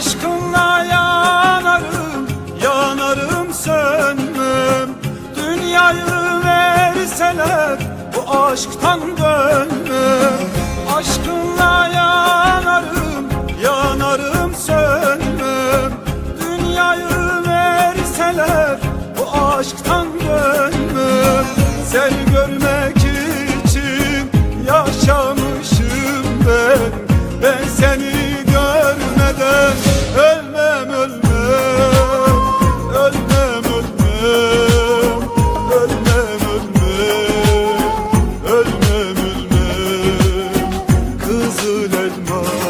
Aşkınla yanarım, yanarım sönmem. Dünyayı verseler bu aşktan dönmem. Aşkınla yanarım, yanarım sönmem. Dünyayı verseler bu aşktan dönmem. Seni görmek için yaşamışım ben. Ben seni more.